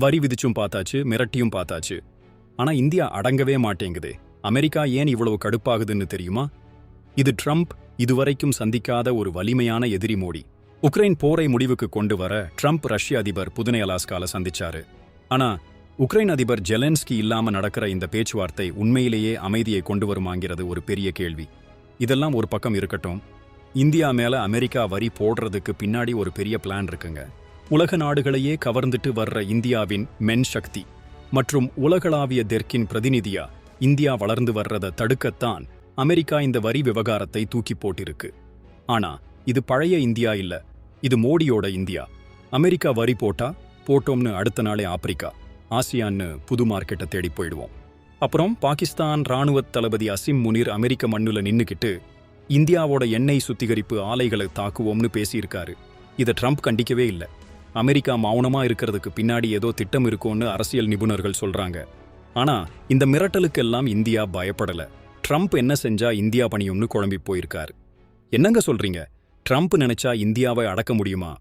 வரி விதிச்சும் பார்த்தாச்சு மிரட்டியும் பார்த்தாச்சு. ஆனா இந்தியா அடங்கவே மாட்டேங்குதே. அமெரிக்கா ஏன் இவ்வளவு கடுப்பாகுதுன்னு தெரியுமா? இது ட்ரம்ப் இதுவரைக்கும் சந்திக்காத ஒரு வலிமையான எதிரி மோடி. உக்ரைன் போரை முடிவுக்கு கொண்டு வர ட்ரம்ப் ரஷ்ய அதிபர் புதுனை அலாஸ்கால சந்திச்சாரு. ஆனா உக்ரைன் அதிபர் ஜெலன்ஸ்கி இல்லாம நடக்கிற இந்த பேச்சுவார்த்தை உண்மையிலேயே அமைதியை கொண்டு வருமாங்கிறது ஒரு பெரிய கேள்வி. இதெல்லாம் ஒரு பக்கம் இருக்கட்டும். இந்தியா மேல அமெரிக்கா வரி போடுறதுக்கு பின்னாடி ஒரு பெரிய பிளான் இருக்குங்க. உலக நாடுகளையே கவர்ந்துட்டு வர்ற இந்தியாவின் மென் சக்தி மற்றும் உலகளாவிய தெற்கின் பிரதிநிதியா இந்தியா வளர்ந்து வர்றத தடுக்கத்தான் அமெரிக்கா இந்த வரி விவகாரத்தை தூக்கி போட்டிருக்கு. ஆனா இது பழைய இந்தியா இல்ல இது மோடியோட இந்தியா. அமெரிக்கா வரி போட்டா போட்டோம்னு அடுத்த நாளே ஆப்பிரிக்கா ஆசியான்னு புது மார்க்கெட்டை தேடி போயிடுவோம். அப்புறம் பாகிஸ்தான் ராணுவ தளபதி அசிம் முனீர் அமெரிக்க மண்ணுல நின்னுக்கிட்டு இந்தியாவோட எண்ணெய் சுத்திகரிப்பு ஆலைகளை தாக்குவோம்னு பேசியிருக்காரு. இதை ட்ரம்ப் கண்டிக்கவே இல்லை. அமெரிக்கா மௌனமா இருக்கிறதுக்கு பின்னாடி ஏதோ திட்டம் இருக்கும்னு அரசியல் நிபுணர்கள் சொல்றாங்க. ஆனா இந்த மிரட்டலுக்கெல்லாம் இந்தியா பயப்படல. ட்ரம்ப் என்ன செஞ்சா இந்தியா பணியும்னு குழம்பி போயிருக்காரு. என்னங்க சொல்றீங்க? ட்ரம்ப் நினைச்சா இந்தியாவை அடக்க முடியுமா?